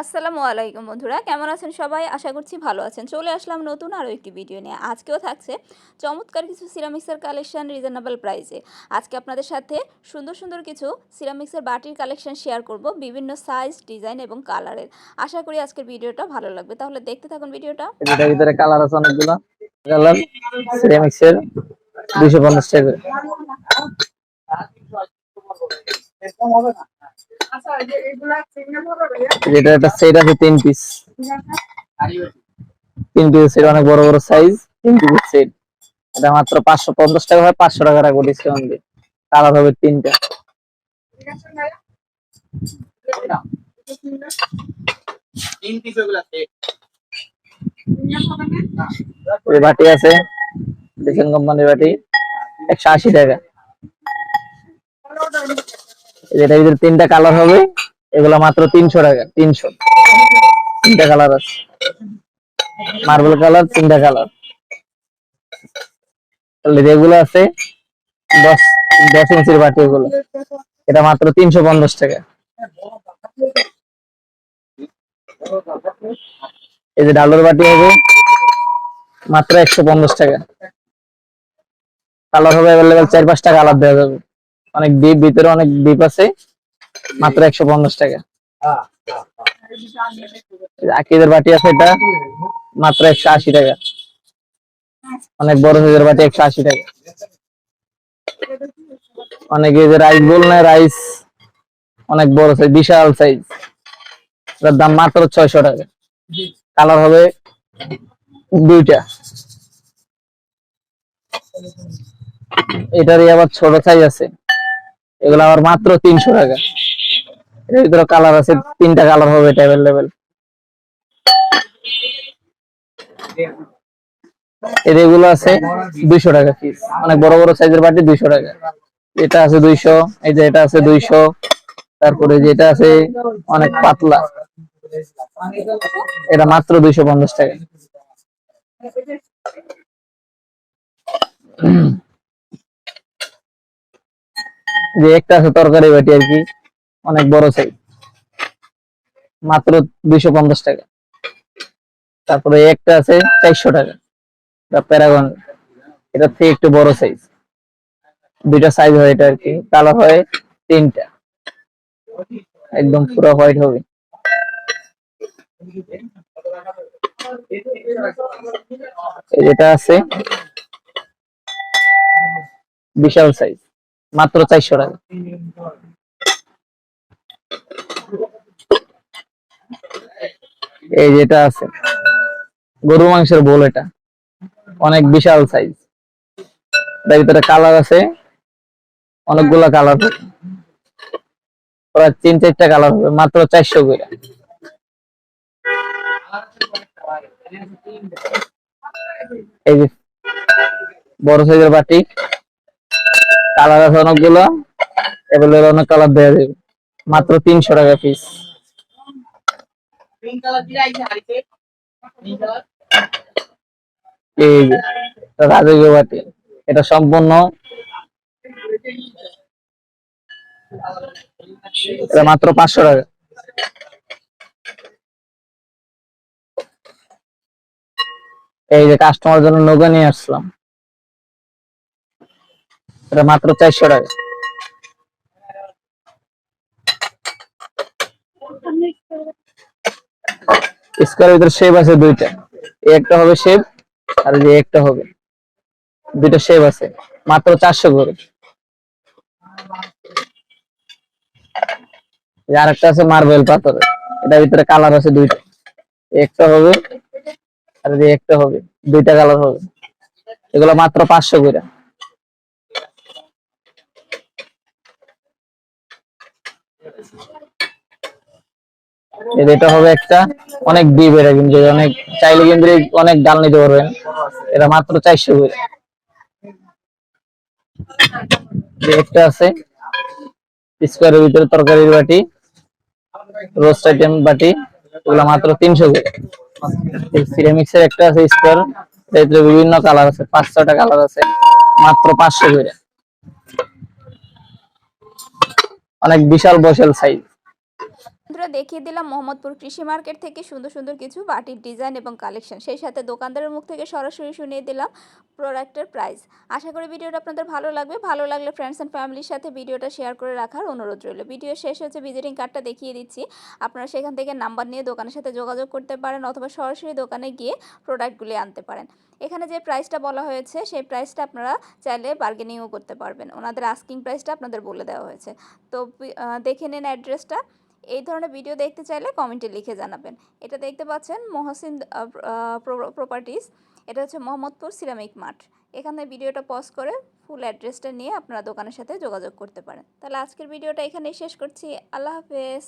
আসসালামু আলাইকুম বন্ধুরা, কেমন আছেন সবাই? আশা করছি ভালো আছেন। চলে আসলাম নতুন আরও একটি ভিডিও নিয়ে। আজকেও থাকছে চমৎকার কিছু সিরামিক্সের কালেকশন রিজনেবল প্রাইসে আজকে আপনাদের সাথে সুন্দর সুন্দর কিছু সিরামিক্সের বাটির কালেকশন শেয়ার করব বিভিন্ন সাইজ ডিজাইন এবং কালারের আশা করি আজকের ভিডিওটা ভালো লাগবে। তাহলে দেখতে থাকুন ভিডিওটা এটার ভিতরে কালার আছে অনেকগুলো। কালার সিরামিক্সের দুইশো পঞ্চাশ টাকা করে। যেটা একটা সেট আছে তিন পিস তিন পিস সেট অনেক বড় বড় সাইজ তিন পিস সেট এটা মাত্র পাঁচশো পঞ্চাশ টাকা হয় পাঁচশো টাকা রাখব ডিসকাউন্ট দিয়ে। কালার হবে তিনটা। বাটি আছে ডিসেন কোম্পানির বাটি একশো আশি টাকা। যেটা ভিতরে তিনটা কালার হবে, এগুলো মাত্র তিনশো টাকা, তিনশো। তিনটা কালার আছে। মার্বেল কালার তিনটা কালার তাহলে যেগুলো আছে, দশ দশ ইঞ্চির বাটি এগুলো, এটা মাত্র তিনশো পঞ্চাশ টাকা। এই যে ডালের বাটি হবে, মাত্র একশো পঞ্চাশ টাকা। কালার হবে অ্যাভেলেবেল চার পাঁচটা কালার দেওয়া যাবে। অনেক ডিপ ভিতরে অনেক ডিপ আছে। মাত্র একশো পঞ্চাশ টাকা। আকিদের বাটি আছে এটা, মাত্র একশো আশি টাকা। অনেক বড় সাইজের বাটি, একশো আশি টাকা। অনেক এই যে রাইস বল না রাইস অনেক বড় সাইজ বিশাল সাইজ এটার দাম মাত্র ছয়শো টাকা। কালার হবে দুইটা। এটারই আবার ছোট সাইজ আছে। এগুলো আবার মাত্র তিনশো টাকা। এর ভিতরে কালার আছে, তিনটা কালার হবে এটা অ্যাভেলেবেল এগুলো আছে, দুইশো টাকা পিস অনেক বড় বড় সাইজের বাটি দুইশো টাকা। এটা আছে দুইশো, এই যে এটা আছে দুইশো। তারপরে যেটা আছে, অনেক পাতলা। এটা মাত্র দুইশো পঞ্চাশ টাকা। যে একটা আছে তরকারি বাটি আর কি, অনেক বড় সাইজ মাত্র দুইশো পঞ্চাশ টাকা। তারপরে একটা আছে চারশো টাকা। এটা প্যারাগন। এটা থেকে একটু বড় সাইজ দুইটা সাইজ হয় এটা আর কি। কালার হয় তিনটা। একদম পুরো হোয়াইট হবে। এই যেটা আছে, বিশাল সাইজ মাত্র চারশো টাকা। এই যেটা আছে, গরু মাংসের বোল এটা। অনেক বিশাল সাইজ এটার ভিতরে কালার আছে, অনেকগুলা কালার প্রায় তিন, চারটা কালার হবে, মাত্র চারশো করে। এই যে বড় সাইজের বাটি। কালার আছে অনেকগুলো। এগুলো অনেক কালার দেওয়া যাবে। মাত্র তিনশো টাকা পিস এই যে এটা রাজকীয় বাটি। এটা সম্পূর্ণ। এটা মাত্র পাঁচশো টাকা। এই যে কাস্টমার জন্য নৌকা নিয়ে আসলাম। এটা মাত্র চারশো টাকা। স্কোয়ার ভিতরে শেপ আছে দুইটা। একটা হবে শেপ আর যে একটা হবে। দুইটা শেপ আছে। মাত্র চারশো করে। আর একটা আছে মার্বেল পাথরের। এটার ভিতরে কালার আছে দুইটা। একটা হবে, আর যে একটা হবে। দুইটা কালার হবে। এগুলো মাত্র পাঁচশো করে। এটা হবে একটা অনেক ডিপ এটা কিন্তু অনেক চাইলে কিন্তু অনেক ডাল নিতে পারবেন। এটা মাত্র চারশো করে। একটা আছে স্কোয়ারের ভিতরে তরকারির বাটি রোস্ট আইটেম বাটি এগুলো মাত্র তিনশো করে। সিরামিক্সের একটা আছে স্কোয়ার এর বিভিন্ন কালার আছে, পাঁচ ছটা কালার আছে, মাত্র পাঁচশো করে। অনেক বিশাল বসেল সাইজ বন্ধুরা দেখিয়ে দিলাম মোহাম্মদপুর কৃষি মার্কেট থেকে সুন্দর সুন্দর কিছু বাটির ডিজাইন এবং কালেকশন। সেই সাথে দোকানদারের মুখ থেকে সরাসরি শুনিয়ে দিলাম প্রোডাক্টের প্রাইস। আশা করি ভিডিওটা আপনাদের ভালো লাগবে। ভালো লাগলে ফ্রেন্ডস অ্যান্ড ফ্যামিলির সাথে ভিডিওটা শেয়ার করে রাখার অনুরোধ রইল। ভিডিও শেষ হচ্ছে ভিজিটিং কার্ডটা দেখিয়ে দিচ্ছি। আপনারা সেখান থেকে নাম্বার নিয়ে দোকানের সাথে যোগাযোগ করতে পারেন অথবা সরাসরি দোকানে গিয়ে প্রোডাক্টগুলি আনতে পারেন। এখানে যে প্রাইসটা বলা হয়েছে, সেই প্রাইসটা আপনারা চাইলে বার্গেনিংও করতে পারবেন। ওনাদের আস্কিং প্রাইসটা আপনাদের বলে দেওয়া হয়েছে। তো দেখে নিন অ্যাড্রেসটা এই ধরনের ভিডিও দেখতে চাইলে কমেন্টে লিখে জানাবেন। এটা দেখতে পাচ্ছেন মহসিন প্রপার্টিস এটা হচ্ছে মোহাম্মদপুর সিরামিক মাঠ। এখানে ভিডিওটা পজ করে ফুল অ্যাড্রেসটা নিয়ে আপনারা দোকানের সাথে যোগাযোগ করতে পারেন। তাহলে আজকের ভিডিওটা এখানেই শেষ করছি। আল্লাহ হাফেজ।